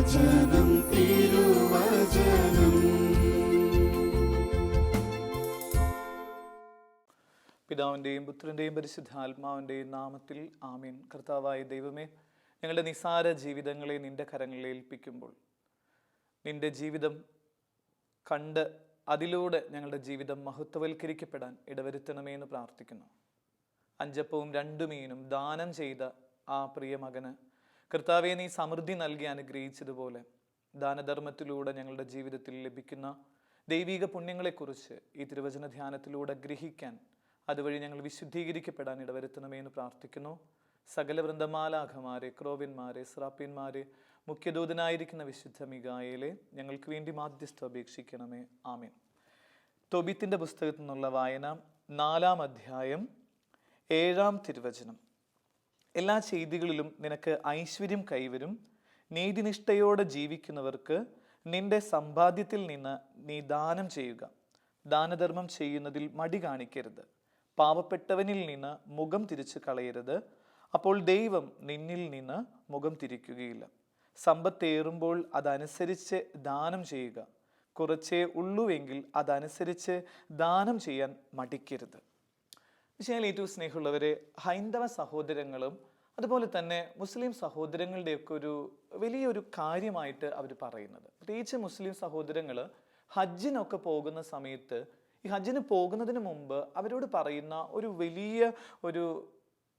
പിതാവിന്റെയും പുത്രന്റെയും പരിശുദ്ധാത്മാവിന്റെയും നാമത്തിൽ ആമീൻ. കർത്താവായ ദൈവമേ ഞങ്ങളുടെ നിസാര ജീവിതങ്ങളെ നിന്റെ കരങ്ങളിൽ ഏൽപ്പിക്കുമ്പോൾ നിന്റെ ജീവിതം കണ്ട് അതിലൂടെ ഞങ്ങളുടെ ജീവിതം മഹത്വവൽക്കരിക്കപ്പെടാൻ ഇടവരുത്തണമേ എന്ന് പ്രാർത്ഥിക്കുന്നു. അഞ്ചപ്പവും രണ്ടു മീനും ദാനം ചെയ്ത ആ പ്രിയ മകന് കർത്താവെ നീ സമൃദ്ധി നൽകി അനുഗ്രഹിച്ചതുപോലെ ദാനധർമ്മത്തിലൂടെ ഞങ്ങളുടെ ജീവിതത്തിൽ ലഭിക്കുന്ന ദൈവിക പുണ്യങ്ങളെക്കുറിച്ച് ഈ തിരുവചന ധ്യാനത്തിലൂടെ ഗ്രഹിക്കാൻ അതുവഴി ഞങ്ങൾ വിശുദ്ധീകരിക്കപ്പെടാൻ ഇടവരുത്തണമേ എന്ന് പ്രാർത്ഥിക്കുന്നു. സകല വൃന്ദമാലാഖമാരെ ക്രോവിന്മാരെ സ്രാപ്പിന്മാരെ മുഖ്യദൂതനായിരിക്കുന്ന വിശുദ്ധ മികായലെ ഞങ്ങൾക്ക് വേണ്ടി മാധ്യസ്ഥ അപേക്ഷിക്കണമേ. ആമീൻ. തൊബിത്തിന്റെ പുസ്തകത്തിൽ നിന്നുള്ള വായന നാലാം അധ്യായം ഏഴാം തിരുവചനം. എല്ലാ ചെയ്തികളിലും നിനക്ക് ഐശ്വര്യം കൈവരും. നീതിനിഷ്ഠയോടെ ജീവിക്കുന്നവർക്ക് നിന്റെ സമ്പാദ്യത്തിൽ നിന്ന് നീ ദാനം ചെയ്യുക. ദാനധർമ്മം ചെയ്യുന്നതിൽ മടി കാണിക്കരുത്. പാവപ്പെട്ടവനിൽ നിന്ന് മുഖം തിരിച്ചു കളയരുത്. അപ്പോൾ ദൈവം നിന്നിൽ നിന്ന് മുഖം തിരിക്കുകയില്ല. സമ്പത്തേറുമ്പോൾ അതനുസരിച്ച് ദാനം ചെയ്യുക. കുറച്ചേ ഉള്ളൂവെങ്കിൽ അതനുസരിച്ച് ദാനം ചെയ്യാൻ മടിക്കരുത്. വിഷയത്തിൽ ഏറ്റവും സ്നേഹമുള്ളവരെ ഹൈന്ദവ സഹോദരങ്ങളും അതുപോലെ തന്നെ മുസ്ലിം സഹോദരങ്ങളുടെയൊക്കെ ഒരു വലിയൊരു കാര്യമായിട്ട് അവർ പറയുന്നത്. പ്രത്യേകിച്ച് മുസ്ലിം സഹോദരങ്ങൾ ഹജ്ജിനൊക്കെ പോകുന്ന സമയത്ത് ഈ ഹജ്ജിന് പോകുന്നതിന് മുമ്പ് അവരോട് പറയുന്ന ഒരു വലിയ ഒരു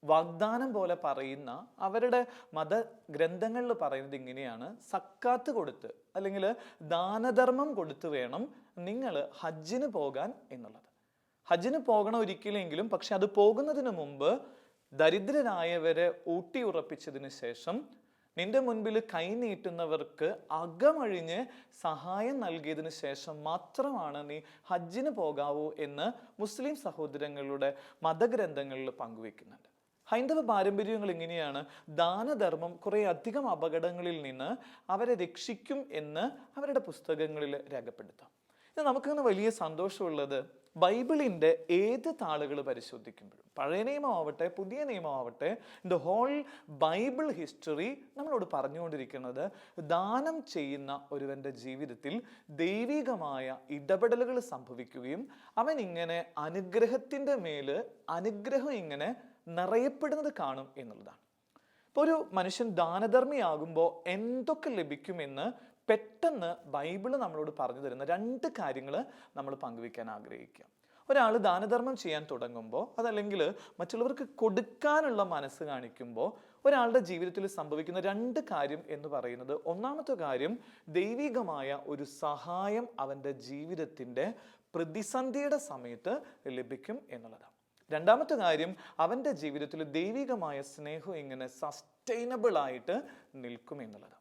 വാഗ്ദാനം പോലെ പറയുന്ന അവരുടെ മത ഗ്രന്ഥങ്ങളിൽ പറയുന്നത് ഇങ്ങനെയാണ്. സക്കാത്ത് കൊടുത്ത് അല്ലെങ്കിൽ ദാനധർമ്മം കൊടുത്തു വേണം നിങ്ങൾ ഹജ്ജിന് പോകാൻ എന്നുള്ളത്. ഹജ്ജിന് പോകണം ഒരിക്കലെങ്കിലും പക്ഷെ അത് പോകുന്നതിന് മുമ്പ് ദരിദ്രരായവരെ ഊട്ടി ഉറപ്പിച്ചതിന് ശേഷം നിന്റെ മുൻപിൽ കൈനീട്ടുന്നവർക്ക് അകമഴിഞ്ഞ് സഹായം നൽകിയതിന് ശേഷം മാത്രമാണ് നീ ഹജ്ജിന് പോകാവൂ എന്ന് മുസ്ലിം സഹോദരങ്ങളുടെ മതഗ്രന്ഥങ്ങളിൽ പങ്കുവെക്കുന്നുണ്ട് ഹൈന്ദവ പാരമ്പര്യങ്ങൾ ഇങ്ങനെയാണ് ദാനധർമ്മം കുറേ അധികം അപകടങ്ങളിൽ നിന്ന് അവരെ രക്ഷിക്കും എന്ന് അവരുടെ പുസ്തകങ്ങളിൽ രേഖപ്പെടുത്താം. ഇത് നമുക്കങ്ങനെ വലിയ സന്തോഷമുള്ളത് ബൈബിളിന്റെ ഏത് താളുകൾ പരിശോധിക്കുമ്പോഴും പഴയ നിയമമാവട്ടെ പുതിയ നിയമമാവട്ടെ ദ ഹോൾ ബൈബിൾ ഹിസ്റ്ററി നമ്മളോട് പറഞ്ഞുകൊണ്ടിരിക്കുന്നത് ദാനം ചെയ്യുന്ന ഒരുവന്റെ ജീവിതത്തിൽ ദൈവികമായ ഇടപെടലുകൾ സംഭവിക്കുകയും അവൻ ഇങ്ങനെ അനുഗ്രഹത്തിന്റെ മേൽ അനുഗ്രഹം ഇങ്ങനെ നിറയപ്പെടുന്നത് കാണും എന്നുള്ളതാണ്. ഇപ്പോൾ ഒരു മനുഷ്യൻ ദാനധർമ്മിയാകുമ്പോൾ എന്തൊക്കെ ലഭിക്കുമെന്ന് പെട്ടെന്ന് ബൈബിൾ നമ്മളോട് പറഞ്ഞു തരുന്ന രണ്ട് കാര്യങ്ങൾ നമ്മൾ പങ്കുവെക്കാൻ ആഗ്രഹിക്കുക. ഒരാൾ ദാനധർമ്മം ചെയ്യാൻ തുടങ്ങുമ്പോൾ അതല്ലെങ്കിൽ മറ്റുള്ളവർക്ക് കൊടുക്കാനുള്ള മനസ്സ് കാണിക്കുമ്പോൾ ഒരാളുടെ ജീവിതത്തിൽ സംഭവിക്കുന്ന രണ്ട് കാര്യം എന്ന് പറയുന്നത് ഒന്നാമത്തെ കാര്യം ദൈവികമായ ഒരു സഹായം അവന്റെ ജീവിതത്തിന്റെ പ്രതിസന്ധിയുടെ സമയത്ത് ലഭിക്കും എന്നുള്ളതാണ്. രണ്ടാമത്തെ കാര്യം അവന്റെ ജീവിതത്തിൽ ദൈവികമായ സ്നേഹം ഇങ്ങനെ സസ്റ്റൈനബിൾ ആയിട്ട് നിൽക്കും എന്നുള്ളതാണ്.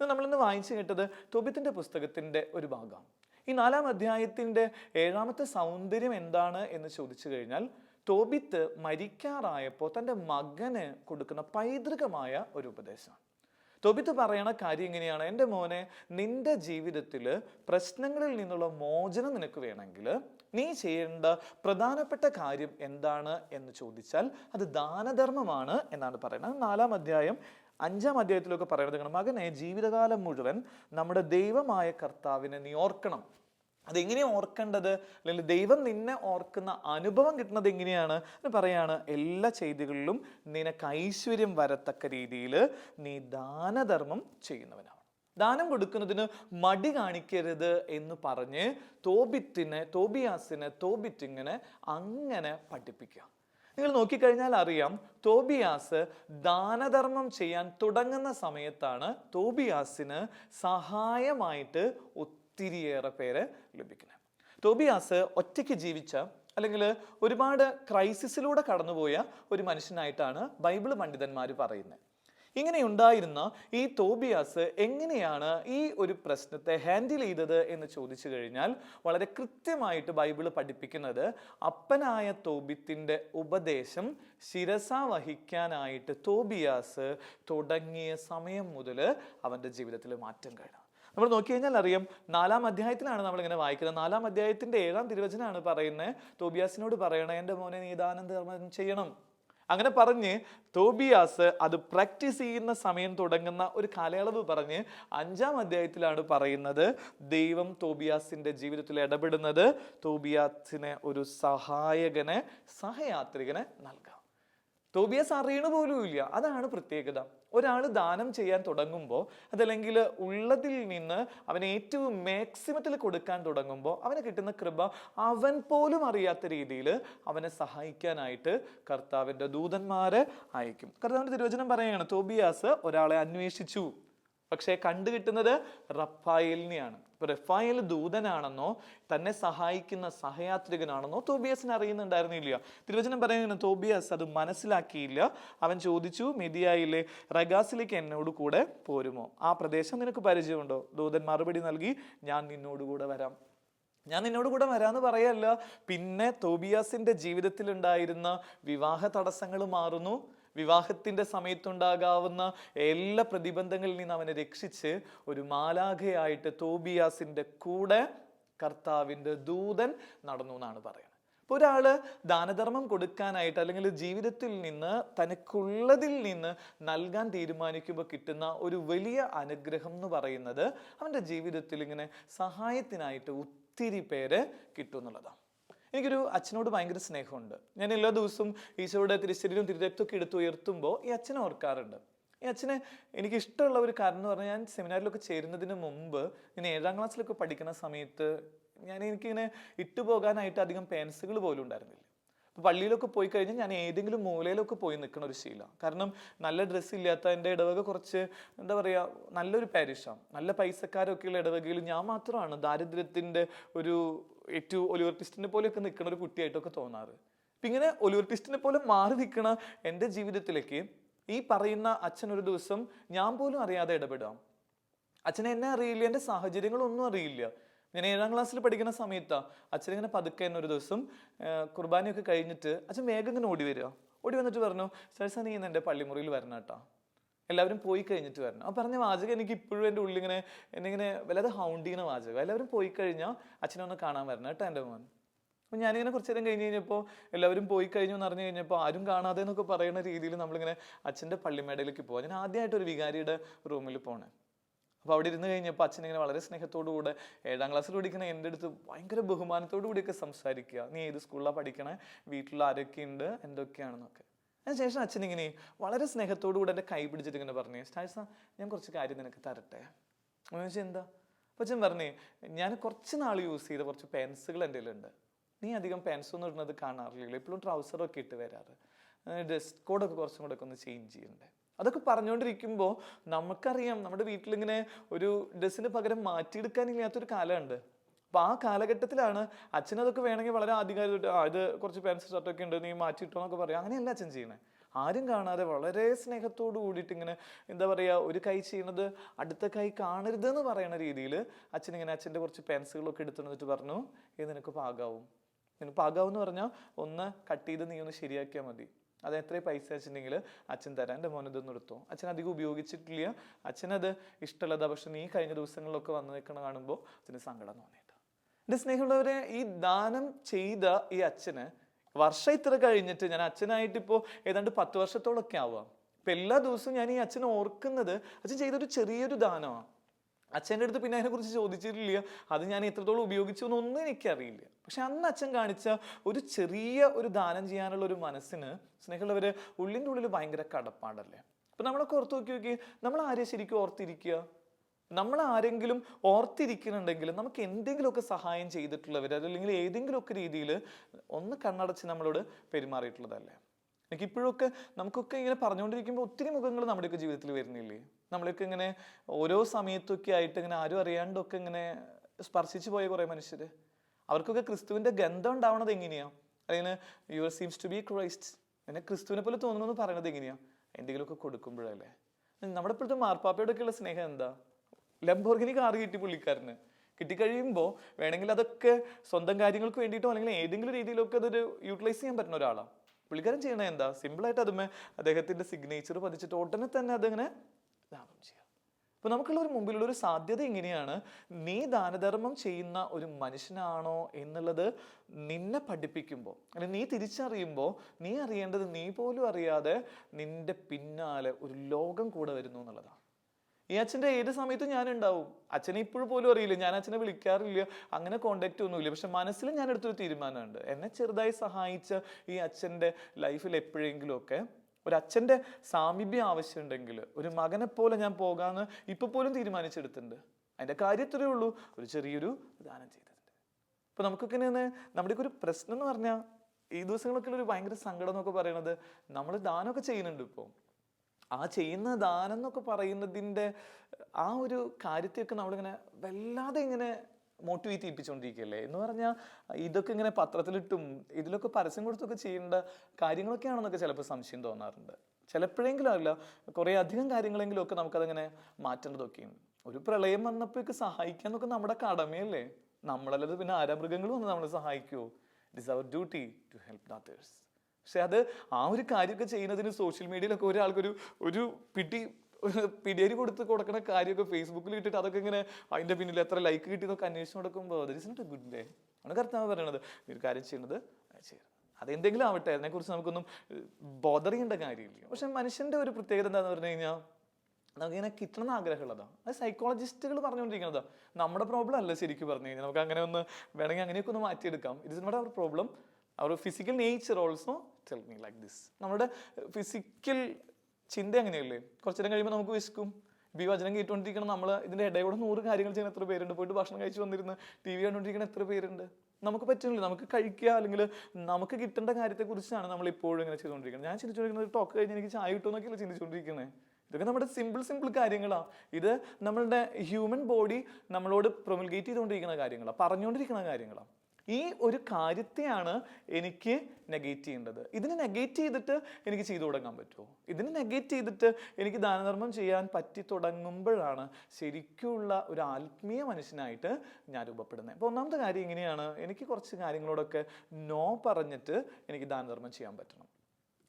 ഇത് നമ്മളിന്ന് വായിച്ചു കേട്ടത് തൊബിത്തിന്റെ പുസ്തകത്തിന്റെ ഒരു ഭാഗമാണ്. ഈ നാലാം അധ്യായത്തിന്റെ ഏഴാമത്തെ സൗന്ദര്യം എന്താണ് എന്ന് ചോദിച്ചു കഴിഞ്ഞാൽ തോബിത്ത് മരിക്കാറായപ്പോൾ തന്റെ മകന് കൊടുക്കുന്ന പൈതൃകമായ ഒരു ഉപദേശമാണ്. തൊബിത്ത് പറയണ കാര്യം ഇങ്ങനെയാണ് എന്റെ മോനെ നിന്റെ ജീവിതത്തിൽ പ്രശ്നങ്ങളിൽ നിന്നുള്ള മോചനം നിനക്ക് വേണമെങ്കിൽ നീ ചെയ്യേണ്ട പ്രധാനപ്പെട്ട കാര്യം എന്താണ് എന്ന് ചോദിച്ചാൽ അത് ദാനധർമ്മമാണ് എന്നാണ് പറയുന്നത്. നാലാം അധ്യായം അഞ്ചാം അധ്യായത്തിലൊക്കെ പറയുന്നത് മകനെ ജീവിതകാലം മുഴുവൻ നമ്മുടെ ദൈവമായ കർത്താവിനെ നീ ഓർക്കണം. അതെങ്ങനെയാണ് ഓർക്കേണ്ടത്? അല്ലെങ്കിൽ ദൈവം നിന്നെ ഓർക്കുന്ന അനുഭവം കിട്ടുന്നത് എങ്ങനെയാണ് എന്ന് പറയാണ് എല്ലാ ചെയ്തികളിലും നിനക്ക് ഐശ്വര്യം വരത്തക്ക രീതിയിൽ നീ ദാനധർമ്മം ചെയ്യുന്നവനാണ് ദാനം കൊടുക്കുന്നതിന് മടി കാണിക്കരുത് എന്ന് പറഞ്ഞ് തോബിത്തിനെ തോബിയാസിനെ തോബിറ്റിങ്ങനെ അങ്ങനെ പഠിപ്പിക്കുക. നിങ്ങൾ നോക്കിക്കഴിഞ്ഞാൽ അറിയാം തോബിയാസ് ദാനധർമ്മം ചെയ്യാൻ തുടങ്ങുന്ന സമയത്താണ് തോബിയാസിന് സഹായമായിട്ട് ഒത്തിരിയേറെ പേര് ലഭിക്കുന്നത്. തോബിയാസ് ഒറ്റയ്ക്ക് ജീവിച്ച അല്ലെങ്കിൽ ഒരുപാട് ക്രൈസിസിലൂടെ കടന്നുപോയ ഒരു മനുഷ്യനായിട്ടാണ് ബൈബിൾ പണ്ഡിതന്മാർ പറയുന്നത്. ഇങ്ങനെ ഉണ്ടായിരുന്ന ഈ തോബിയാസ് എങ്ങനെയാണ് ഈ ഒരു പ്രശ്നത്തെ ഹാൻഡിൽ ചെയ്തത് എന്ന് ചോദിച്ചു കഴിഞ്ഞാൽ വളരെ കൃത്യമായിട്ട് ബൈബിൾ പഠിപ്പിക്കുന്നത് അപ്പനായ തോബിത്തിന്റെ ഉപദേശം ശിരസ വഹിക്കാനായിട്ട് തോബിയാസ് തുടങ്ങിയ സമയം മുതൽ അവന്റെ ജീവിതത്തിൽ മാറ്റം കാണാം നമ്മൾ നോക്കി കഴിഞ്ഞാൽ അറിയാം നാലാം അധ്യായത്തിലാണ് നമ്മൾ ഇങ്ങനെ വായിക്കുന്നത്. നാലാം അധ്യായത്തിന്റെ ഏഴാം തിരുവചനാണ് പറയുന്നത് തോബിയാസിനോട് പറയണേ എന്റെ മോനെ നീ ദാനം ധർമ്മം ചെയ്യണം. അങ്ങനെ പറഞ്ഞ് തോബിയാസ് അത് പ്രാക്ടീസ് ചെയ്യുന്ന സമയം തുടങ്ങുന്ന ഒരു കാലയളവ് പറഞ്ഞ് അഞ്ചാം അധ്യായത്തിലാണ് പറയുന്നത് ദൈവം തോബിയാസിന്റെ ജീവിതത്തിൽ ഇടപെടുന്നത് തോബിയാസിനെ ഒരു സഹായകനെ സഹയാത്രികനെ നൽകാം. തോബിയാസ് അറിയണ പോലും ഇല്ല അതാണ് പ്രത്യേകത. ഒരാൾ ദാനം ചെയ്യാൻ തുടങ്ങുമ്പോൾ അതല്ലെങ്കിൽ ഉള്ളതിൽ നിന്ന് അവൻ ഏറ്റവും മാക്സിമത്തിൽ കൊടുക്കാൻ തുടങ്ങുമ്പോൾ അവന് കിട്ടുന്ന കൃപ അവൻ പോലും അറിയാത്ത രീതിയിൽ അവനെ സഹായിക്കാനായിട്ട് കർത്താവിന്റെ ദൂതന്മാരെ അയക്കും. കർത്താവിന്റെ തിരുവചനം പറയുകയാണ് തോബിയാസ് ഒരാളെ അന്വേഷിച്ചു. പക്ഷേ കണ്ടു കിട്ടുന്നത് റഫായലിനെയാണ്. ഇപ്പൊ റഫായൽ ദൂതനാണെന്നോ തന്നെ സഹായിക്കുന്ന സഹയാത്രികനാണെന്നോ തോബിയസിന് അറിയുന്നുണ്ടായിരുന്നില്ല തിരുവചനം പറയുന്നത് തോബിയസ് അത് മനസ്സിലാക്കിയില്ല. അവൻ ചോദിച്ചു മെതിയായിലെ റഗാസിലേക്ക് എന്നോട് കൂടെ പോരുമോ? ആ പ്രദേശം നിനക്ക് പരിചയമുണ്ടോ? ദൂതൻ മറുപടി നൽകി ഞാൻ നിന്നോടുകൂടെ വരാം. ഞാൻ നിന്നോട് കൂടെ വരാമെന്ന് പറയല്ല. പിന്നെ തോബിയാസിന്റെ ജീവിതത്തിലുണ്ടായിരുന്ന വിവാഹ തടസ്സങ്ങൾ മാറുന്നു. വിവാഹത്തിന്റെ സമയത്തുണ്ടാകാവുന്ന എല്ലാ പ്രതിബന്ധങ്ങളിൽ നിന്ന് അവനെ രക്ഷിച്ച് ഒരു മാലാഖയായിട്ട് തോബിയാസിന്റെ കൂടെ കർത്താവിന്റെ ദൂതൻ നടന്നു എന്നാണ് പറയുന്നത്. ഇപ്പോൾ ഒരാൾ ദാനധർമ്മം കൊടുക്കാനായിട്ട് അല്ലെങ്കിൽ ജീവിതത്തിൽ നിന്ന് തനിക്കുള്ളതിൽ നിന്ന് നൽകാൻ തീരുമാനിക്കുമ്പോൾ കിട്ടുന്ന ഒരു വലിയ അനുഗ്രഹം എന്ന് പറയുന്നത് അവന്റെ ജീവിതത്തിൽ ഇങ്ങനെ സഹായത്തിനായിട്ട് ഒത്തിരി പേര് കിട്ടും എന്നുള്ളതാണ്. എനിക്കൊരു അച്ഛനോട് ഭയങ്കര സ്നേഹമുണ്ട്. ഞാൻ എല്ലാ ദിവസവും ഈശോയുടെ തിരുശരീരവും തിരുരക്തമൊക്കെ എടുത്ത് ഉയർത്തുമ്പോൾ ഈ അച്ഛനെ ഓർക്കാറുണ്ട്. ഈ അച്ഛനെ എനിക്ക് ഇഷ്ടമുള്ള ഒരു കാരണം എന്ന് പറഞ്ഞാൽ ഞാൻ സെമിനാറിലൊക്കെ ചേരുന്നതിന് മുമ്പ് ഞാൻ ഏഴാം ക്ലാസ്സിലൊക്കെ പഠിക്കുന്ന സമയത്ത് ഞാൻ എനിക്കിങ്ങനെ ഇട്ടുപോകാനായിട്ട് അധികം പെൻസുകൾ പോലും ഉണ്ടായിരുന്നില്ല. അപ്പോൾ പള്ളിയിലൊക്കെ പോയി കഴിഞ്ഞാൽ ഞാൻ ഏതെങ്കിലും മൂലയിലൊക്കെ പോയി നിൽക്കുന്ന ഒരു ശീലം. കാരണം നല്ല ഡ്രസ്സ് ഇല്ലാത്ത എന്റെ ഇടവക കുറച്ച് എന്താ പറയുക നല്ലൊരു പാരിഷാണ് നല്ല പൈസക്കാരൊക്കെയുള്ള ഇടവകയിൽ ഞാൻ മാത്രമാണ് ദാരിദ്ര്യത്തിന്റെ ഒരു ഏറ്റവും ഒലിവർ ടിസ്റ്റിനെ പോലെയൊക്കെ നിൽക്കുന്ന ഒരു കുട്ടിയായിട്ടൊക്കെ തോന്നാറ്. അപ്പം ഇങ്ങനെ ഒലിവർ ടിസ്റ്റിനെ പോലെ മാറി നിൽക്കുന്ന എന്റെ ജീവിതത്തിലേക്ക് ഈ പറയുന്ന അച്ഛൻ ഒരു ദിവസം ഞാൻ പോലും അറിയാതെ ഇടപെടാം. അച്ഛനെ എന്നെ അറിയില്ല എന്റെ സാഹചര്യങ്ങളൊന്നും അറിയില്ല. ഞാൻ ഏഴാം ക്ലാസ്സിൽ പഠിക്കുന്ന സമയത്താണ് അച്ഛൻ ഇങ്ങനെ പതുക്കെ എന്നെ ഒരു ദിവസം കുർബാനയൊക്കെ കഴിഞ്ഞിട്ട് അച്ഛൻ വേഗം ഇങ്ങനെ ഓടി വരിക. ഓടി വന്നിട്ട് പറഞ്ഞു സരസ നീ ഇന്ന് എന്റെ പള്ളിമുറിയിൽ വരണം കേട്ടോ. എല്ലാവരും പോയി കഴിഞ്ഞിട്ട് വരണം. ആ പറഞ്ഞ വാചകം എനിക്ക് ഇപ്പോഴും എന്റെ ഉള്ളിൽ ഇങ്ങനെ എന്നെ ഇങ്ങനെ വല്ലാതെ ഹൗണ്ട് ചെയ്യുന്ന വാചകം. എല്ലാവരും പോയി കഴിഞ്ഞാൽ അച്ഛനെ ഒന്ന് കാണാൻ വരണം കേട്ടോ എന്റെ മോൻ. അപ്പം ഞാനിങ്ങനെ കുറച്ച് നേരം കഴിഞ്ഞ് കഴിഞ്ഞപ്പോൾ എല്ലാവരും പോയി കഴിഞ്ഞു എന്ന് പറഞ്ഞു കഴിഞ്ഞപ്പോൾ ആരും കാണാതെ എന്നൊക്കെ പറയുന്ന രീതിയിൽ നമ്മളിങ്ങനെ അച്ഛന്റെ പള്ളിമേടയിലേക്ക് പോകാം ഞാൻ ആദ്യമായിട്ട് ഒരു വികാരിയുടെ റൂമിൽ പോണേ. അപ്പോൾ അവിടെ ഇരുന്ന് കഴിഞ്ഞപ്പോൾ അച്ഛൻ ഇങ്ങനെ വളരെ സ്നേഹത്തോടു കൂടെ ഏഴാം ക്ലാസ്സിൽ പഠിക്കണ എന്റെ അടുത്ത് ഭയങ്കര ബഹുമാനത്തോടു കൂടിയൊക്കെ സംസാരിക്കുക. നീ ഏത് സ്കൂളിലാണ് പഠിക്കണേ? വീട്ടിൽ ആരൊക്കെ ഉണ്ട്? എന്തൊക്കെയാണെന്നൊക്കെ. അതിനുശേഷം അച്ഛൻ ഇങ്ങനെ വളരെ സ്നേഹത്തോടു കൂടെ എന്റെ കൈ പിടിച്ചിട്ട് ഇങ്ങനെ പറഞ്ഞു സ്റ്റാഴ്സ ഞാൻ കുറച്ച് കാര്യം നിനക്ക് തരട്ടെ? എന്ന് ചോദിച്ചാൽ എന്താ? അപ്പോൾ പറഞ്ഞേ ഞാൻ കുറച്ച് നാൾ യൂസ് ചെയ്ത കുറച്ച് പെൻസുകൾ എന്റെ കയ്യിലുണ്ട്. നീ അധികം പെൻസ് ഒന്നും ഇടുന്നത് കാണാറില്ല ഇപ്പോഴും ട്രൗസറൊക്കെ ഇട്ട് വരാറ്. ഡ്രസ് കോഡൊക്കെ കുറച്ചും കൂടെ ഒക്കെ ഒന്ന് ചേഞ്ച് ചെയ്യണ്ടേ? അതൊക്കെ പറഞ്ഞുകൊണ്ടിരിക്കുമ്പോൾ നമുക്കറിയാം നമ്മുടെ വീട്ടിലിങ്ങനെ ഒരു ഡ്രസ്സിന് പകരം മാറ്റിയെടുക്കാനില്ലാത്തൊരു കാലമുണ്ട്. അപ്പൊ ആ കാലഘട്ടത്തിലാണ് അച്ഛൻ അതൊക്കെ വേണമെങ്കിൽ വളരെ ആധികാരികമായിട്ട് ഇത് കുറച്ച് പാൻസ് ഷർട്ടൊക്കെ ഉണ്ട് നീ മാറ്റിയിട്ടോ എന്നൊക്കെ പറയാം അങ്ങനെയല്ല അച്ഛൻ ചെയ്യണേ ആരും കാണാതെ വളരെ സ്നേഹത്തോട് കൂടിയിട്ട് ഇങ്ങനെ എന്താ പറയുക ഒരു കൈ ചെയ്യണത് അടുത്ത കൈ കാണരുതെന്ന് പറയുന്ന രീതിയിൽ അച്ഛൻ ഇങ്ങനെ അച്ഛന്റെ കുറച്ച് പെൻസിലുകളൊക്കെ എടുത്തു വന്നിട്ട് പറഞ്ഞു ഇത് നിനക്ക് പാകാവും. നിനക്ക് പാകാവും എന്ന് പറഞ്ഞാൽ ഒന്ന് കട്ട് ചെയ്ത് നീ ഒന്ന് ശരിയാക്കിയാൽ മതി. അത് എത്ര പൈസ വെച്ചിട്ടുണ്ടെങ്കിൽ അച്ഛൻ തരാൻ എന്റെ മോൻ ഇതൊന്നും അച്ഛൻ അധികം ഉപയോഗിച്ചിട്ടില്ല. അച്ഛനത് ഇഷ്ടമുള്ളതാ പക്ഷെ നീ കഴിഞ്ഞ ദിവസങ്ങളിലൊക്കെ വന്നു നിൽക്കണ കാണുമ്പോൾ അച്ഛന് സങ്കടം തോന്നിയിട്ട് എന്റെ സ്നേഹമുള്ളവരെ ഈ ദാനം ചെയ്ത ഈ അച്ഛന് വർഷം ഇത്ര കഴിഞ്ഞിട്ട് ഞാൻ അച്ഛനായിട്ട് ഇപ്പോൾ ഏതാണ്ട് പത്ത് വർഷത്തോളൊക്കെ ആവാം ഇപ്പം എല്ലാ ദിവസവും ഞാൻ ഈ അച്ഛനെ ഓർക്കുന്നത് അച്ഛൻ ചെയ്തൊരു ചെറിയൊരു ദാനമാണ് അച്ഛന്റെ അടുത്ത് പിന്നെ അതിനെക്കുറിച്ച് ചോദിച്ചിട്ടില്ല. അത് ഞാൻ എത്രത്തോളം ഉപയോഗിച്ചു എന്നൊന്നും എനിക്കറിയില്ല. പക്ഷെ അന്ന് അച്ഛൻ കാണിച്ച ഒരു ചെറിയ ഒരു ദാനം ചെയ്യാനുള്ള ഒരു മനസ്സിന് സ്നേഹമുള്ളവര് ഉള്ളിന്റെ ഉള്ളിൽ ഭയങ്കര കടപ്പാടല്ലേ? അപ്പൊ നമ്മളൊക്കെ ഓർത്ത് നോക്കി നോക്കി നമ്മൾ ആരെയും ശരിക്കും ഓർത്തിരിക്കുക? നമ്മൾ ആരെങ്കിലും ഓർത്തിരിക്കുന്നുണ്ടെങ്കിൽ നമുക്ക് എന്തെങ്കിലുമൊക്കെ സഹായം ചെയ്തിട്ടുള്ളവർ അതല്ലെങ്കിൽ ഏതെങ്കിലുമൊക്കെ രീതിയിൽ ഒന്ന് കണ്ണടച്ച് നമ്മളോട് പെരുമാറിയിട്ടുള്ളതല്ലേ? എനിക്ക് ഇപ്പോഴൊക്കെ നമുക്കൊക്കെ ഇങ്ങനെ പറഞ്ഞുകൊണ്ടിരിക്കുമ്പോൾ ഒത്തിരി മുഖങ്ങൾ നമ്മുടെയൊക്കെ ജീവിതത്തിൽ വരുന്നില്ലേ? നമ്മളൊക്കെ ഇങ്ങനെ ഓരോ സമയത്തൊക്കെ ആയിട്ട് ഇങ്ങനെ ആരും അറിയാണ്ടൊക്കെ ഇങ്ങനെ സ്പർശിച്ചു പോയ കുറേ മനുഷ്യർ. അവർക്കൊക്കെ ക്രിസ്തുവിന്റെ ഗന്ധം ഉണ്ടാവണത് എങ്ങനെയാ? അല്ലെങ്കിൽ your seems to be Christ എന്നെ ക്രിസ്തുവിനെ പോലെ തോന്നുന്നു എന്ന് പറയുന്നത് എങ്ങനെയാ? എന്തെങ്കിലുമൊക്കെ കൊടുക്കുമ്പോഴല്ലേ? നമ്മുടെ ഇപ്പോഴത്തെ മാർപ്പാപ്പയോടൊക്കെയുള്ള സ്നേഹം എന്താ? ലംബോർഗിനി കാർ കിട്ടി പുള്ളിക്കാരന്. കിട്ടിക്കഴിയുമ്പോൾ വേണമെങ്കിൽ അതൊക്കെ സ്വന്തം കാര്യങ്ങൾക്ക് വേണ്ടിയിട്ടോ അല്ലെങ്കിൽ ഏതെങ്കിലും രീതിയിലൊക്കെ അതൊരു യൂട്ടിലൈസ് ചെയ്യാൻ പറ്റുന്ന ഒരാളാണ് പുള്ളിക്കാരൻ ചെയ്യണത് എന്താ? സിമ്പിളായിട്ട് അതുമേ അദ്ദേഹത്തിന്റെ സിഗ്നേച്ചർ പതിച്ചിട്ട് ഉടനെ തന്നെ അതങ്ങനെ ദാനം ചെയ്യാം. അപ്പോൾ നമുക്കുള്ള ഒരു മുമ്പിലുള്ള ഒരു സാധ്യത എങ്ങനെയാണ് നീ ദാനധർമ്മം ചെയ്യുന്ന ഒരു മനുഷ്യനാണോ എന്നുള്ളത് നിന്നെ പഠിപ്പിക്കുമ്പോൾ അല്ലെങ്കിൽ നീ തിരിച്ചറിയുമ്പോൾ നീ അറിയേണ്ടത് നീ പോലും അറിയാതെ നിന്റെ പിന്നാലെ ഒരു ലോകം കൂടെ വരുന്നു എന്നുള്ളതാണ് ഈ അച്ഛന്റെ ഏത് സമയത്തും ഞാൻ ഉണ്ടാവും അച്ഛനെ ഇപ്പോഴും പോലും അറിയില്ല. ഞാൻ അച്ഛനെ വിളിക്കാറില്ല. അങ്ങനെ കോണ്ടാക്റ്റ് ഒന്നുമില്ല. പക്ഷെ മനസ്സിൽ ഞാൻ എടുത്തൊരു തീരുമാനമുണ്ട്. എന്നെ ചെറുതായി സഹായിച്ച ഈ അച്ഛന്റെ ലൈഫിൽ എപ്പോഴെങ്കിലുമൊക്കെ ഒരു അച്ഛന്റെ സാമീപ്യം ആവശ്യമുണ്ടെങ്കിൽ ഒരു മകനെ പോലെ ഞാൻ പോകാമെന്ന് ഇപ്പോൾ പോലും തീരുമാനിച്ചെടുത്തിട്ടുണ്ട്. അതിന്റെ കാര്യത്തിലേ ഉള്ളൂ. ഒരു ചെറിയൊരു ദാനം ചെയ്തിട്ടുണ്ട്. ഇപ്പോൾ നമുക്കൊക്കെ ഇങ്ങനെ നമ്മുടെ ഒരു പ്രശ്നം എന്ന് പറഞ്ഞാൽ ഈ ദിവസങ്ങളൊക്കെ ഒരു ഭയങ്കര സങ്കടം എന്നൊക്കെ പറയണത് നമ്മൾ ദാനമൊക്കെ ചെയ്യുന്നുണ്ട് ഇപ്പോൾ ആ ചെയ്യുന്ന ദാനം എന്നൊക്കെ പറയുന്നതിന്റെ ആ ഒരു കാര്യത്തെയൊക്കെ നമ്മളിങ്ങനെ വല്ലാതെ ഇങ്ങനെ മോട്ടിവേറ്റ് ചെയ്യിപ്പിച്ചുകൊണ്ടിരിക്കുകയല്ലേ എന്ന് പറഞ്ഞാൽ ഇതൊക്കെ ഇങ്ങനെ പത്രത്തിലിട്ടും ഇതിലൊക്കെ പരസ്യം കൊടുത്തൊക്കെ ചെയ്യേണ്ട കാര്യങ്ങളൊക്കെയാണെന്നൊക്കെ ചിലപ്പോൾ സംശയം തോന്നാറുണ്ട്. ചിലപ്പോഴെങ്കിലും അല്ല കുറേ അധികം കാര്യങ്ങളെങ്കിലും ഒക്കെ നമുക്കതങ്ങനെ മാറ്റേണ്ടതൊക്കെയും. ഒരു പ്രളയം വന്നപ്പോഴേക്ക് സഹായിക്കാന്നൊക്കെ നമ്മുടെ കടമയല്ലേ? നമ്മളല്ലത് പിന്നെ ആരാ മൃഗങ്ങളും നമ്മളെ സഹായിക്കുമോ it is our duty to help others പക്ഷെ അത് ആ ഒരു കാര്യമൊക്കെ ചെയ്യുന്നതിന് സോഷ്യൽ മീഡിയയിലൊക്കെ ഒരാൾക്കൊരു ഒരു പിടി പിടിയരി കൊടുത്ത് കൊടുക്കുന്ന കാര്യമൊക്കെ ഫേസ്ബുക്കിൽ ഇട്ടിട്ട് അതൊക്കെ ഇങ്ങനെ അതിന്റെ പിന്നിൽ എത്ര ലൈക്ക് കിട്ടി എന്നൊക്കെ അന്വേഷിച്ച് കൊടുക്കുമ്പോൾ there is not good day ആണ് കറക്റ്റാണ് പറയണത് ഒരു കാര്യം ചെയ്യുന്നത് ചെയ്യണം അതെന്തെങ്കിലും ആവട്ടെ അതിനെക്കുറിച്ച് നമുക്കൊന്നും ബോധർ ചെയ്യേണ്ട കാര്യമില്ല. പക്ഷെ മനുഷ്യന്റെ ഒരു പ്രത്യേകത എന്താണെന്ന് പറഞ്ഞു കഴിഞ്ഞാൽ നമുക്കിങ്ങനെ കിട്ടണം ആഗ്രഹമുള്ളതാണ് അത് സൈക്കോളജിസ്റ്റുകൾ പറഞ്ഞുകൊണ്ടിരിക്കുന്നതാണ് നമ്മുടെ പ്രോബ്ലം അല്ല ശരിക്കും പറഞ്ഞു കഴിഞ്ഞാൽ. നമുക്ക് അങ്ങനെ ഒന്ന് വേണമെങ്കിൽ അങ്ങനെയൊക്കെ ഒന്ന് മാറ്റിയെടുക്കാം. Not our problem our physical nature also tell me like this നമ്മുടെ ഫിസിക്കൽ ചിന്ത അങ്ങനെയല്ലേ കുറച്ചു നേരം കഴിയുമ്പോൾ നമുക്ക് വിശക്കും. ഇപ്പോൾ ഈ വചനം കേട്ടുകൊണ്ടിരിക്കണം നമ്മൾ ഇതിന്റെ ഇടയിൽ നൂറ് കാര്യങ്ങൾ ചെയ്യുന്ന എത്ര പേരുണ്ട്? പോയിട്ട് ഭക്ഷണം കഴിച്ച് വന്നിരുന്ന് ടി വി കണ്ടുകൊണ്ടിരിക്കുന്ന എത്ര പേരുണ്ട്? നമുക്ക് പറ്റുന്നില്ല. നമുക്ക് കഴിക്കുക അല്ലെങ്കിൽ നമുക്ക് കിട്ടേണ്ട കാര്യത്തെക്കുറിച്ചാണ് നമ്മൾ ഇപ്പോഴും ഇങ്ങനെ ചെയ്തുകൊണ്ടിരിക്കുന്നത്. ഞാൻ ചിന്തിച്ചുകൊണ്ടിരിക്കുന്നത് ടോക്ക് കഴിഞ്ഞ് എനിക്ക് ചായ കിട്ടുമെന്നൊക്കെയല്ല ചിന്തിച്ചുകൊണ്ടിരിക്കുന്നത് ഇതൊക്കെ നമ്മുടെ സിമ്പിൾ സിമ്പിൾ കാര്യങ്ങളാണ് ഇത് നമ്മളുടെ ഹ്യൂമൻ ബോഡി നമ്മളോട് പ്രൊമൽഗേറ്റ് ചെയ്തുകൊണ്ടിരിക്കുന്ന കാര്യങ്ങളാണ് പറഞ്ഞുകൊണ്ടിരിക്കുന്ന കാര്യങ്ങളാണ് ഈ ഒരു കാര്യത്തെയാണ് എനിക്ക് നെഗേറ്റ് ചെയ്യേണ്ടത്. ഇതിനെ നെഗേറ്റ് ചെയ്തിട്ട് എനിക്ക് ചെയ്തു തുടങ്ങാൻ പറ്റുമോ? ഇതിനെ നെഗേറ്റ് ചെയ്തിട്ട് എനിക്ക് ദാനധർമ്മം ചെയ്യാൻ പറ്റി തുടങ്ങുമ്പോഴാണ് ശരിക്കുള്ള ഒരു ആത്മീയ മനുഷ്യനായിട്ട് ഞാൻ രൂപപ്പെടുന്നത്. അപ്പോൾ ഒന്നാമത്തെ കാര്യം ഇങ്ങനെയാണ്. എനിക്ക് കുറച്ച് കാര്യങ്ങളോടൊക്കെ നോ പറഞ്ഞിട്ട് എനിക്ക് ദാനധർമ്മം ചെയ്യാൻ പറ്റണം.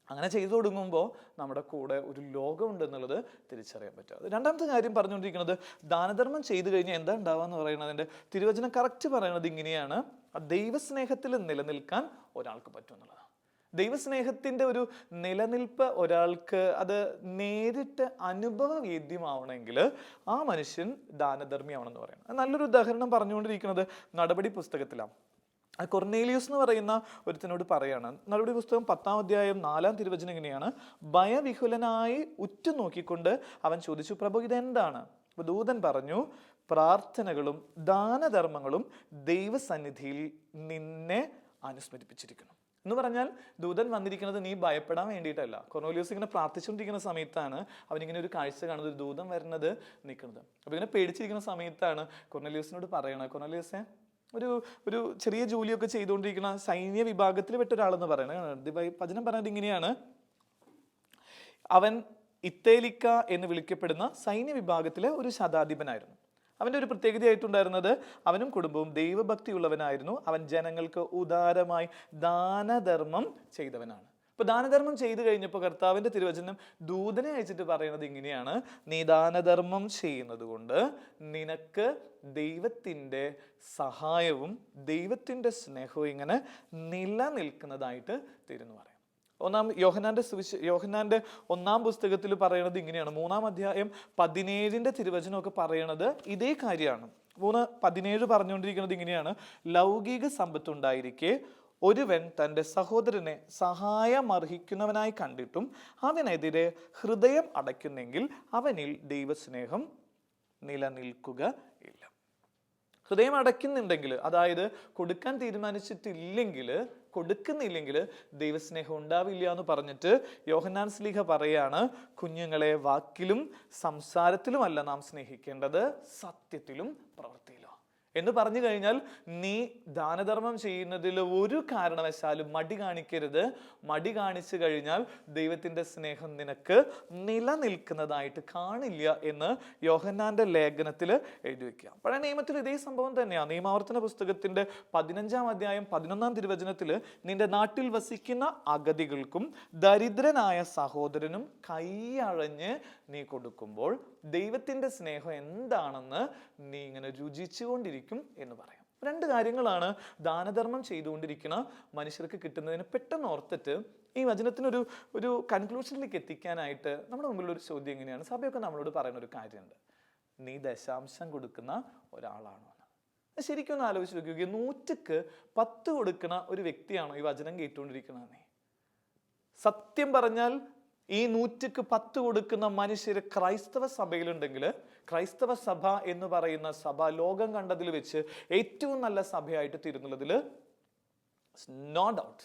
അങ്ങനെ ചെയ്തു തുടങ്ങുമ്പോൾ നമ്മുടെ കൂടെ ഒരു ലോകമുണ്ട് എന്നുള്ളത് തിരിച്ചറിയാൻ പറ്റും. രണ്ടാമത്തെ കാര്യം പറഞ്ഞുകൊണ്ടിരിക്കുന്നത് ദാനധർമ്മം ചെയ്തു കഴിഞ്ഞാൽ എന്താ ഉണ്ടാവുക എന്ന് പറയുന്നത്? പറയുന്നതിന്റെ തിരുവചനം കറക്റ്റ് പറയുന്നത് ഇങ്ങനെയാണ്. ആ ദൈവസ്നേഹത്തിൽ നിലനിൽക്കാൻ ഒരാൾക്ക് പറ്റും എന്നുള്ളതാണ്. ദൈവസ്നേഹത്തിന്റെ ഒരു നിലനിൽപ്പ് ഒരാൾക്ക് അത് നേരിട്ട് അനുഭവവേദ്യമാവണമെങ്കിൽ ആ മനുഷ്യൻ ദാനധർമ്മിയാവണമെന്ന് പറയുന്നത് നല്ലൊരു ഉദാഹരണം പറഞ്ഞുകൊണ്ടിരിക്കുന്നത് നടപടി പുസ്തകത്തിലാണ്. കൊർണേലിയസ് എന്ന് പറയുന്ന ഒരുത്തിനോട് പറയാണ്. നടപടി പുസ്തകം പത്താം അധ്യായം നാലാം തിരുവചനം ഇങ്ങനെയാണ്. ഭയവിഹുലനായി ഉറ്റുനോക്കിക്കൊണ്ട് അവൻ ചോദിച്ചു പ്രഭു ഇതെന്താണ്? ദൂതൻ പറഞ്ഞു പ്രാർത്ഥനകളും ദാനധർമ്മങ്ങളും ദൈവസന്നിധിയിൽ നിന്നെ അനുസ്മരിപ്പിച്ചിരിക്കുന്നു. എന്ന് പറഞ്ഞാൽ ദൂതൻ വന്നിരിക്കുന്നത് നീ ഭയപ്പെടാൻ വേണ്ടിയിട്ടല്ല. കൊറോലിയോസ് ഇങ്ങനെ പ്രാർത്ഥിച്ചുകൊണ്ടിരിക്കുന്ന സമയത്താണ് അവനിങ്ങനെ ഒരു കാഴ്ച കാണുന്നത് ഒരു ദൂതൻ വരുന്നത് നിൽക്കുന്നത്. അപ്പം ഇങ്ങനെ പേടിച്ചിരിക്കുന്ന സമയത്താണ് കൊറോലിയോസിനോട് പറയണത് കൊറോലിയോസെ ഒരു ഒരു ചെറിയ ജോലിയൊക്കെ ചെയ്തുകൊണ്ടിരിക്കുന്ന സൈന്യ വിഭാഗത്തിൽ പെട്ട ഒരാളെന്ന് പറയുന്നത് ഭജനം പറയുന്നത് ഇങ്ങനെയാണ്. അവൻ ഇത്തേലിക്ക എന്ന് വിളിക്കപ്പെടുന്ന സൈന്യ വിഭാഗത്തിലെ ഒരു ശതാധിപനായിരുന്നു. അവന്റെ ഒരു പ്രത്യേകതയായിട്ടുണ്ടായിരുന്നത് അവനും കുടുംബവും ദൈവഭക്തിയുള്ളവനായിരുന്നു. അവൻ ജനങ്ങൾക്ക് ഉദാരമായി ദാനധർമ്മം ചെയ്തവനാണ്. അപ്പോൾ ദാനധർമ്മം ചെയ്തു കഴിഞ്ഞപ്പോൾ കർത്താവിന്റെ തിരുവചനം ദൂതനെ അയച്ചിട്ട് പറയുന്നത് ഇങ്ങനെയാണ്. നീ ദാനധർമ്മം ചെയ്യുന്നത് കൊണ്ട് നിനക്ക് ദൈവത്തിന്റെ സഹായവും ദൈവത്തിന്റെ സ്നേഹവും ഇങ്ങനെ നിലനിൽക്കുന്നതായിട്ട് തീരുന്നു പറയാം ഒന്നാം യോഹനാന്റെ സുവിശ യോഹനാന്റെ ഒന്നാം പുസ്തകത്തിൽ പറയുന്നത് ഇങ്ങനെയാണ്. മൂന്നാം അധ്യായം പതിനേഴിന്റെ തിരുവചനമൊക്കെ പറയണത് ഇതേ കാര്യമാണ്. മൂന്ന് പതിനേഴ് പറഞ്ഞുകൊണ്ടിരിക്കുന്നത് ഇങ്ങനെയാണ്. ലൗകിക സമ്പത്തുണ്ടായിരിക്കെ ഒരുവൻ തന്റെ സഹോദരനെ സഹായമർഹിക്കുന്നവനായി കണ്ടിട്ടും അവനെതിരെ ഹൃദയം അടയ്ക്കുന്നെങ്കിൽ അവനിൽ ദൈവസ്നേഹം നിലനിൽക്കുക ഇല്ല. ഹൃദയം അടയ്ക്കുന്നുണ്ടെങ്കിൽ അതായത് കൊടുക്കാൻ തീരുമാനിച്ചിട്ടില്ലെങ്കിൽ കൊടുക്കുന്നില്ലെങ്കിൽ ദൈവസ്നേഹം ഉണ്ടാവില്ല എന്ന് പറഞ്ഞിട്ട് യോഹന്നാൻ സ്ലീഹ പറയാണ് കുഞ്ഞുങ്ങളെ വാക്കിലും സംസാരത്തിലുമല്ല നാം സ്നേഹിക്കേണ്ടത് സത്യത്തിലും പ്രവൃത്തിയിലും. എന്ന് പറഞ്ഞു കഴിഞ്ഞാൽ നീ ദാനധർമ്മം ചെയ്യുന്നതിൽ ഒരു കാരണവശാലും മടി കാണിക്കരുത്. മടി കാണിച്ചു കഴിഞ്ഞാൽ ദൈവത്തിന്റെ സ്നേഹം നിനക്ക് നിലനിൽക്കുന്നതായിട്ട് കാണില്ല എന്ന് യോഹന്നാന്റെ ലേഖനത്തിൽ എഴുതി വെക്കുക. പഴയ നിയമത്തിൽ ഇതേ സംഭവം തന്നെയാണ് നിയമാവർത്തന പുസ്തകത്തിന്റെ പതിനഞ്ചാം അധ്യായം പതിനൊന്നാം തിരുവചനത്തിൽ നിന്റെ നാട്ടിൽ വസിക്കുന്ന അഗതികൾക്കും ദരിദ്രനായ സഹോദരനും കൈയഴഞ്ഞ് നീ കൊടുക്കുമ്പോൾ ദൈവത്തിന്റെ സ്നേഹം എന്താണെന്ന് നീ ഇങ്ങനെ രുചിച്ചുകൊണ്ടിരിക്കും. എന്ന് പറയാം. രണ്ട് കാര്യങ്ങളാണ് ദാനധർമ്മം ചെയ്തുകൊണ്ടിരിക്കുന്ന മനുഷ്യർക്ക് കിട്ടുന്നതിന് പെട്ടെന്ന് ഓർത്തിട്ട് ഈ വചനത്തിനൊരു ഒരു കൺക്ലൂഷനിലേക്ക് എത്തിക്കാനായിട്ട് നമ്മുടെ മുമ്പിലുള്ള ഒരു ചോദ്യം എങ്ങനെയാണ്? സഭയൊക്കെ നമ്മളോട് പറയുന്ന ഒരു കാര്യമുണ്ട്. നീ ദശാംശം കൊടുക്കുന്ന ഒരാളാണോ? എന്ന്. ശരിക്കും ഒന്ന് ആലോചിച്ച് നോക്കുക നൂറ്റക്ക് പത്ത് കൊടുക്കുന്ന ഒരു വ്യക്തിയാണോ ഈ വചനം കേട്ടുകൊണ്ടിരിക്കുന്നത് നീ? സത്യം പറഞ്ഞാൽ ഈ നൂറ്റിക്ക് പത്ത് കൊടുക്കുന്ന മനുഷ്യർ ക്രൈസ്തവ സഭയിലുണ്ടെങ്കിൽ ക്രൈസ്തവ സഭ എന്ന് പറയുന്ന സഭ ലോകം കണ്ടതിൽ വെച്ച് ഏറ്റവും നല്ല സഭയായിട്ട് തീരുന്നുള്ളതിൽ നോ ഡൗട്ട്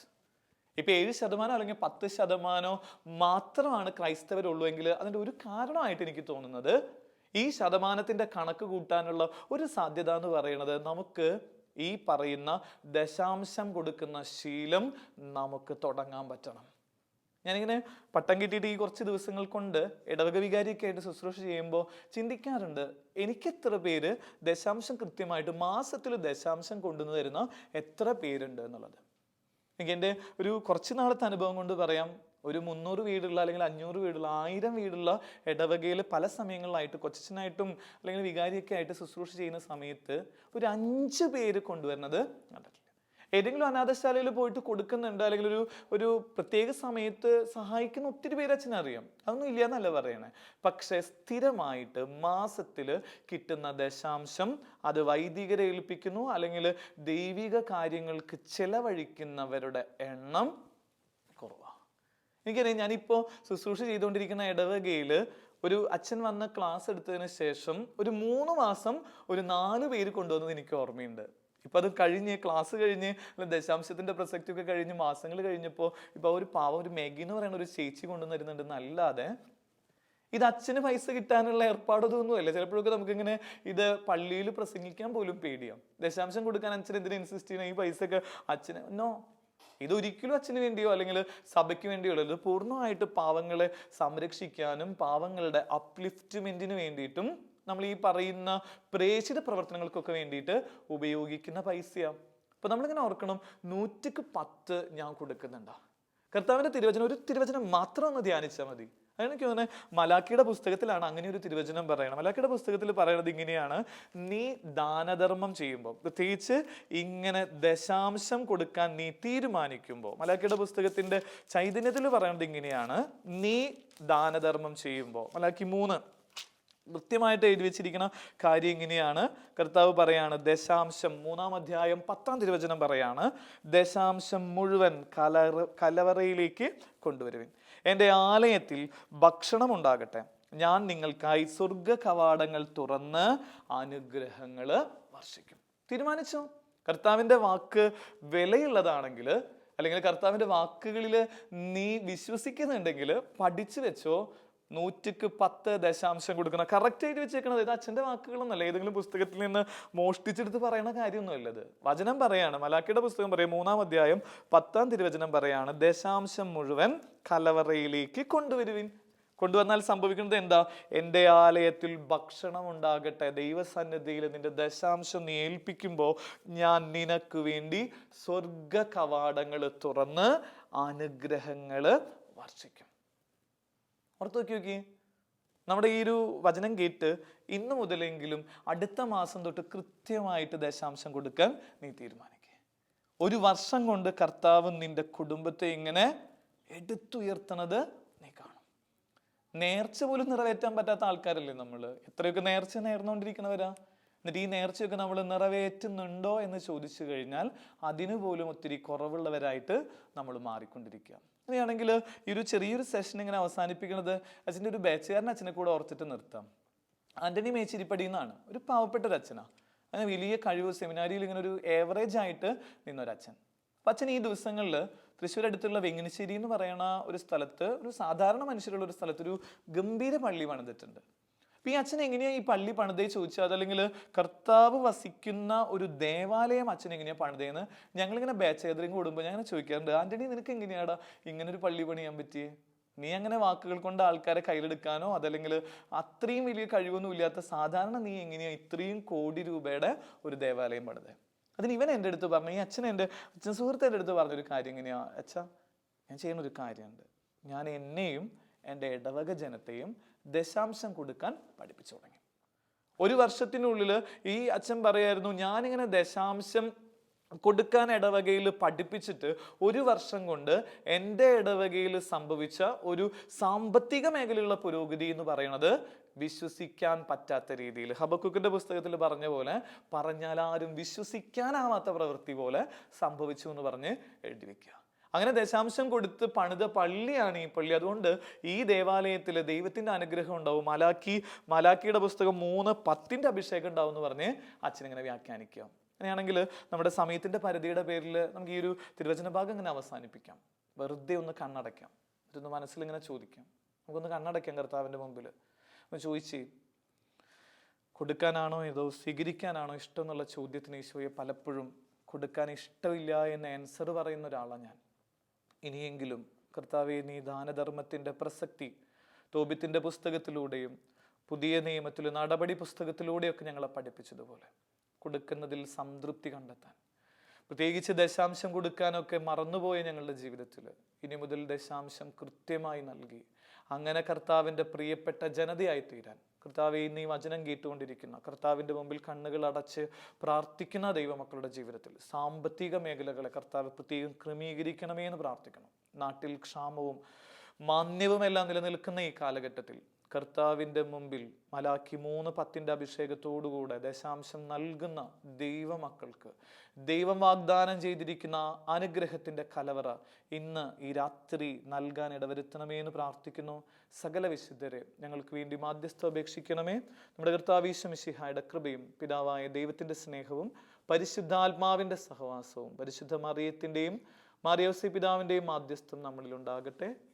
ഇപ്പൊ ഏഴ് ശതമാനം അല്ലെങ്കിൽ പത്ത് ശതമാനോ മാത്രമാണ് ക്രൈസ്തവരുള്ളൂ എങ്കിൽ അതിന്റെ ഒരു കാരണമായിട്ട് എനിക്ക് തോന്നുന്നത് ഈ ശതമാനത്തിന്റെ കണക്ക് കൂട്ടാനുള്ള ഒരു സാധ്യത എന്ന് പറയുന്നത് നമുക്ക് ഈ പറയുന്ന ദശാംശം കൊടുക്കുന്ന ശീലം നമുക്ക് തുടങ്ങാൻ പറ്റണം. ഞാനിങ്ങനെ പട്ടം കിട്ടിയിട്ട് ഈ കുറച്ച് ദിവസങ്ങൾ കൊണ്ട് ഇടവക വികാരിയൊക്കെ ആയിട്ട് ശുശ്രൂഷ ചെയ്യുമ്പോൾ ചിന്തിക്കാറുണ്ട് എനിക്ക് എത്ര പേര് ദശാംശം കൃത്യമായിട്ട് മാസത്തിൽ ദശാംശം കൊണ്ടുവന്ന് തരുന്ന എത്ര പേരുണ്ട് എന്നുള്ളത്. എനിക്ക് എന്റെ ഒരു കുറച്ച് നാളത്തെ അനുഭവം കൊണ്ട് പറയാം ഒരു മുന്നൂറ് വീടുള്ള അല്ലെങ്കിൽ അഞ്ഞൂറ് വീടുള്ള ആയിരം വീടുള്ള ഇടവകയിൽ പല സമയങ്ങളിലായിട്ട് കൊച്ചനായിട്ടും അല്ലെങ്കിൽ വികാരിയൊക്കെ ആയിട്ട് ശുശ്രൂഷ ചെയ്യുന്ന സമയത്ത് ഒരു അഞ്ച് പേര് കൊണ്ടുവരുന്നത് കണ്ടിട്ടില്ല. ഏതെങ്കിലും അനാഥശാലയിൽ പോയിട്ട് കൊടുക്കുന്നുണ്ട് അല്ലെങ്കിൽ ഒരു ഒരു പ്രത്യേക സമയത്ത് സഹായിക്കുന്ന ഒത്തിരി പേര് അച്ഛനെ അറിയാം. അതൊന്നും ഇല്ല എന്നല്ല പറയണേ. പക്ഷെ സ്ഥിരമായിട്ട് മാസത്തിൽ കിട്ടുന്ന ദശാംശം അത് വൈദികരെ ഏൽപ്പിക്കുന്നു അല്ലെങ്കിൽ ദൈവിക കാര്യങ്ങൾക്ക് ചെലവഴിക്കുന്നവരുടെ എണ്ണം കുറവാണ് എനിക്കറിയാം ഞാനിപ്പോൾ ശുശ്രൂഷ ചെയ്തുകൊണ്ടിരിക്കുന്ന ഇടവകയിൽ ഒരു അച്ഛൻ വന്ന ക്ലാസ് എടുത്തതിന് ശേഷം ഒരു മൂന്ന് മാസം ഒരു നാല് പേര് കൊണ്ടുവന്നത് എനിക്ക് ഓർമ്മയുണ്ട്. ഇപ്പൊ അത് കഴിഞ്ഞ് ക്ലാസ് കഴിഞ്ഞ് ദശാംശത്തിന്റെ ദശാംശത്തിന്റെ പ്രസക്തി ഒക്കെ കഴിഞ്ഞ് മാസങ്ങൾ കഴിഞ്ഞപ്പോൾ ഇപ്പൊ ഒരു പാവം ഒരു മെഗി എന്ന് പറയുന്ന ഒരു ചേച്ചി കൊണ്ടുവന്നിരുന്നുണ്ട്. എന്നല്ലാതെ ഇത് അച്ഛന് പൈസ കിട്ടാനുള്ള ഏർപ്പാടൊന്നും അല്ല. ചിലപ്പോഴൊക്കെ നമുക്കിങ്ങനെ ഇത് പള്ളിയിൽ പ്രസംഗിക്കാൻ പോലും പേടിയാം. ദശാംശം കൊടുക്കാൻ അച്ഛൻ എന്തിനു ഇൻസിസ്റ്റ് ചെയ്യണം? ഈ പൈസ ഒക്കെ അച്ഛന് നോ. ഇത് ഒരിക്കലും അച്ഛന് വേണ്ടിയോ അല്ലെങ്കിൽ സഭയ്ക്ക് വേണ്ടിയോ അല്ല. ഇത് പൂർണമായിട്ട് പാവങ്ങളെ സംരക്ഷിക്കാനും പാവങ്ങളുടെ അപ്ലിഫ്റ്റ്മെന്റിന് വേണ്ടിയിട്ടും നമ്മൾ ഈ പറയുന്ന പ്രേഷിത പ്രവർത്തനങ്ങൾക്കൊക്കെ വേണ്ടിയിട്ട് ഉപയോഗിക്കുന്ന പൈസയാണ് അപ്പൊ നമ്മളിങ്ങനെ ഓർക്കണം നൂറ്റിക്ക് പത്ത് ഞാൻ കൊടുക്കുന്നുണ്ട? കർത്താവിന്റെ തിരുവചനം ഒരു തിരുവചനം മാത്രം ഒന്ന് ധ്യാനിച്ചാൽ മതി. അതെനിക്ക് തോന്നുന്നത് മലാക്കിയുടെ പുസ്തകത്തിലാണ് അങ്ങനെ ഒരു തിരുവചനം പറയണം മലാക്കിയുടെ പുസ്തകത്തിൽ പറയുന്നത് ഇങ്ങനെയാണ് നീ ദാനധർമ്മം ചെയ്യുമ്പോൾ പ്രത്യേകിച്ച് ഇങ്ങനെ ദശാംശം കൊടുക്കാൻ നീ തീരുമാനിക്കുമ്പോൾ. മലാക്കിയുടെ പുസ്തകത്തിന്റെ ചൈതന്യത്തിൽ പറയുന്നത് ഇങ്ങനെയാണ് നീ ദാനധർമ്മം ചെയ്യുമ്പോൾ. മലാക്കി മൂന്ന്. കൃത്യമായിട്ട് എഴുതി വെച്ചിരിക്കുന്ന കാര്യം ഇങ്ങനെയാണ്. കർത്താവ് പറയാണ് ദശാംശം മൂന്നാം അധ്യായം പത്താം തിരുവചനം പറയാണ് ദശാംശം മുഴുവൻ കലറ കലവറയിലേക്ക് കൊണ്ടുവരുവിൻ. എന്റെ ആലയത്തിൽ ഭക്ഷണം ഉണ്ടാകട്ടെ. ഞാൻ നിങ്ങൾക്കായി സ്വർഗ കവാടങ്ങൾ തുറന്ന് അനുഗ്രഹങ്ങൾ വർഷിക്കും. തീരുമാനിച്ചോ. കർത്താവിന്റെ വാക്ക് വിലയുള്ളതാണെങ്കിൽ അല്ലെങ്കിൽ കർത്താവിന്റെ വാക്കുകളിൽ നീ വിശ്വസിക്കുന്നുണ്ടെങ്കിൽ പഠിച്ചു വെച്ചോ നൂറ്റിക്ക് പത്ത് ദശാംശം കൊടുക്കണം കറക്റ്റ് ആയിട്ട് വെച്ചേക്കണത് ഇത് അച്ഛന്റെ വാക്കുകളൊന്നല്ല. ഏതെങ്കിലും പുസ്തകത്തിൽ നിന്ന് മോഷ്ടിച്ചെടുത്ത് പറയണ കാര്യമൊന്നുമല്ല ഇത്. വചനം പറയാണ്. മലാക്കിയുടെ പുസ്തകം പറയും മൂന്നാം അധ്യായം പത്താം തിരുവചനം പറയാണ് ദശാംശം മുഴുവൻ കലവറയിലേക്ക് കൊണ്ടുവരുവിൻ. കൊണ്ടുവന്നാൽ സംഭവിക്കുന്നത് എന്താ? എന്റെ ആലയത്തിൽ ഭക്ഷണം ഉണ്ടാകട്ടെ. ദൈവസന്നിധിയിൽ നിന്റെ ദശാംശം നീ ഏൽപ്പിക്കുമ്പോൾ ഞാൻ നിനക്ക് വേണ്ടി സ്വർഗ കവാടങ്ങൾ തുറന്ന് അനുഗ്രഹങ്ങൾ വർഷിക്കും. ഓർത്ത് നോക്കി നോക്കി. നമ്മുടെ ഈ ഒരു വചനം കേട്ട് ഇന്ന് മുതലെങ്കിലും അടുത്ത മാസം തൊട്ട് കൃത്യമായിട്ട് ദശാംശം കൊടുക്കാൻ നീ തീരുമാനിക്കുക ഒരു വർഷം കൊണ്ട് കർത്താവ് നിന്റെ കുടുംബത്തെ ഇങ്ങനെ എടുത്തുയർത്തണത് നീ കാണും. നേർച്ച പോലും നിറവേറ്റാൻ പറ്റാത്ത ആൾക്കാരല്ലേ നമ്മൾ എത്രയൊക്കെ നേർച്ച നേർന്നുകൊണ്ടിരിക്കണവരാ എന്നിട്ട് ഈ നേർച്ചയൊക്കെ നമ്മൾ നിറവേറ്റുന്നുണ്ടോ എന്ന് ചോദിച്ചു കഴിഞ്ഞാൽ അതിനു പോലും ഒത്തിരി കുറവുള്ളവരായിട്ട് നമ്മൾ മാറിക്കൊണ്ടിരിക്കുക. അങ്ങനെയാണെങ്കിൽ ഈ ഒരു ചെറിയൊരു സെഷൻ ഇങ്ങനെ അവസാനിപ്പിക്കുന്നത് അച്ഛന്റെ ഒരു ബാച്ചുകാരൻ അച്ഛനെ കൂടെ ഓർത്തിട്ട് നിർത്താം. ആന്റണി മേച്ചിരിപ്പടി എന്നാണ് ഒരു പാവപ്പെട്ട ഒരു അച്ഛനാ. അങ്ങനെ വലിയ കഴിവ് സെമിനാരിയിൽ ഇങ്ങനെ ഒരു ഏവറേജ് ആയിട്ട് നിന്നൊരച്ഛൻ അപ്പം അച്ഛൻ ഈ ദിവസങ്ങളിൽ തൃശ്ശൂർ അടുത്തുള്ള വെങ്ങിനിശ്ശേരി എന്ന് പറയുന്ന ഒരു സ്ഥലത്ത് ഒരു സാധാരണ മനുഷ്യരുള്ള ഒരു സ്ഥലത്ത് ഒരു ഗംഭീര പള്ളി പണിതിട്ടുണ്ട്. അപ്പൊ ഈ അച്ഛൻ എങ്ങനെയാണ് ഈ പള്ളി പണിതേ ചോദിച്ചാൽ അതല്ലെങ്കിൽ കർത്താവ് വസിക്കുന്ന ഒരു ദേവാലയം അച്ഛൻ എങ്ങനെയാണ് പണിതേന്ന് ഞങ്ങളിങ്ങനെ ബാച്ച് ഏതെങ്കിലും കൂടുമ്പോൾ ഞാൻ ചോദിക്കാറുണ്ട്. ആന്റണി നിനക്ക് എങ്ങനെയാടാ ഇങ്ങനെ ഒരു പള്ളി പണിയാൻ പറ്റിയേ? നീ അങ്ങനെ വാക്കുകൾ കൊണ്ട് ആൾക്കാരെ കയ്യിലെടുക്കാനോ? അതല്ലെങ്കിൽ അത്രയും വലിയ കഴിവൊന്നും ഇല്ലാത്ത സാധാരണ നീ എങ്ങനെയാണ് ഇത്രയും കോടി രൂപയുടെ ഒരു ദേവാലയം പണിതേ? അതിന് ഇവൻ എന്റെ അടുത്ത് പറഞ്ഞു ഈ അച്ഛൻ എന്റെ അച്ഛൻ സുഹൃത്ത് എന്റെ അടുത്ത് പറഞ്ഞൊരു കാര്യം എങ്ങനെയാണ് അച്ഛാ ഞാൻ ചെയ്യുന്ന ഒരു കാര്യമുണ്ട്. ഞാൻ എന്നെയും എന്റെ ഇടവക ജനത്തെയും ദശാംശം കൊടുക്കാൻ പഠിപ്പിച്ചു തുടങ്ങി. ഒരു വർഷത്തിനുള്ളിൽ ഈ അച്ഛൻ പറയായിരുന്നു ഞാനിങ്ങനെ ദശാംശം കൊടുക്കാൻ ഇടവകയിൽ പഠിപ്പിച്ചിട്ട് ഒരു വർഷം കൊണ്ട് എന്റെ ഇടവകയിൽ സംഭവിച്ച ഒരു സാമ്പത്തിക മേഖലയിലുള്ള പുരോഗതി എന്ന് പറയുന്നത് വിശ്വസിക്കാൻ പറ്റാത്ത രീതിയിൽ. ഹബക്കുക്കിന്റെ പുസ്തകത്തിൽ പറഞ്ഞ പോലെ പറഞ്ഞാൽ ആരും വിശ്വസിക്കാനാവാത്ത പ്രവൃത്തി പോലെ സംഭവിച്ചു എന്ന് പറഞ്ഞ് എഴുതി വെക്കുക. അങ്ങനെ ദശാംശം കൊടുത്ത് പണിത പള്ളിയാണ് ഈ പള്ളി. അതുകൊണ്ട് ഈ ദേവാലയത്തിൽ ദൈവത്തിന്റെ അനുഗ്രഹം ഉണ്ടാവും. മലാക്കി മലാക്കിയുടെ പുസ്തകം മൂന്ന് പത്തിന്റെ അഭിഷേകം ഉണ്ടാവും എന്ന് പറഞ്ഞ് അച്ഛൻ ഇങ്ങനെ വ്യാഖ്യാനിക്കുക. അങ്ങനെയാണെങ്കിൽ നമ്മുടെ സമയത്തിന്റെ പരിധിയുടെ പേരിൽ നമുക്ക് ഈ ഒരു തിരുവചന ഭാഗം ഇങ്ങനെ അവസാനിപ്പിക്കാം. വെറുതെ ഒന്ന് കണ്ണടയ്ക്കാം. ഇതൊന്ന് മനസ്സിലിങ്ങനെ ചോദിക്കാം. നമുക്കൊന്ന് കണ്ണടയ്ക്കാം കർത്താവിന്റെ മുമ്പിൽ. ഒന്ന് ചോദിച്ച് കൊടുക്കാനാണോ ഇതോ? സ്വീകരിക്കാനാണോ ഇഷ്ടം എന്നുള്ള ചോദ്യത്തിന് ഈശോയെ പലപ്പോഴും കൊടുക്കാൻ ഇഷ്ടമില്ല എന്ന് ആൻസർ പറയുന്ന ഒരാളാണ് ഞാൻ. ഇനിയെങ്കിലും കർത്താവെ നീ ദാനധർമ്മത്തിന്റെ പ്രസക്തി തോബിത്തിന്റെ പുസ്തകത്തിലൂടെയും പുതിയ നിയമത്തിൽ നടപടി പുസ്തകത്തിലൂടെയൊക്കെ ഞങ്ങളെ പഠിപ്പിച്ചതുപോലെ കൊടുക്കുന്നതിൽ സംതൃപ്തി കണ്ടെത്താൻ പ്രത്യേകിച്ച് ദശാംശം കൊടുക്കാനൊക്കെ മറന്നുപോയ ഞങ്ങളുടെ ജീവിതത്തിൽ ഇനി മുതൽ ദശാംശം കൃത്യമായി നൽകി അങ്ങനെ കർത്താവിന്റെ പ്രിയപ്പെട്ട ജനതയായി തീരാൻ കർത്താവെ ഈ വചനം കേട്ടുകൊണ്ടിരിക്കുന്ന കർത്താവിന്റെ മുമ്പിൽ കണ്ണുകൾ അടച്ച് പ്രാർത്ഥിക്കുന്ന ദൈവമക്കളുടെ ജീവിതത്തിൽ സാമ്പത്തിക മേഖലകളെ കർത്താവ് പ്രത്യേകം ക്രമീകരിക്കണമേ എന്ന് പ്രാർത്ഥിക്കണം. നാട്ടിൽ ക്ഷാമവും മാന്യവും എല്ലാം നിലനിൽക്കുന്ന ഈ കാലഘട്ടത്തിൽ കർത്താവിന്റെ മുമ്പിൽ മലാക്കി മൂന്ന് പത്തിന്റെ അഭിഷേകത്തോടുകൂടെ ദശാംശം നൽകുന്ന ദൈവമക്കൾക്ക് ദൈവം വാഗ്ദാനം ചെയ്തിരിക്കുന്ന അനുഗ്രഹത്തിന്റെ കലവറ ഇന്ന് ഈ രാത്രി നൽകാൻ ഇടവരുത്തണമേ എന്ന് പ്രാർത്ഥിക്കുന്നു. സകല വിശുദ്ധരെ ഞങ്ങൾക്ക് വേണ്ടി മാധ്യസ്ഥ അപേക്ഷിക്കണമേ. നമ്മുടെ കർത്താവീശമിഷിഹായുടെ കൃപയും പിതാവായ ദൈവത്തിന്റെ സ്നേഹവും പരിശുദ്ധാത്മാവിന്റെ സഹവാസവും പരിശുദ്ധ മറിയത്തിന്റെയും മാറിയോസി പിതാവിന്റെയും മാധ്യസ്ഥം നമ്മളിൽ ഉണ്ടാകട്ടെ.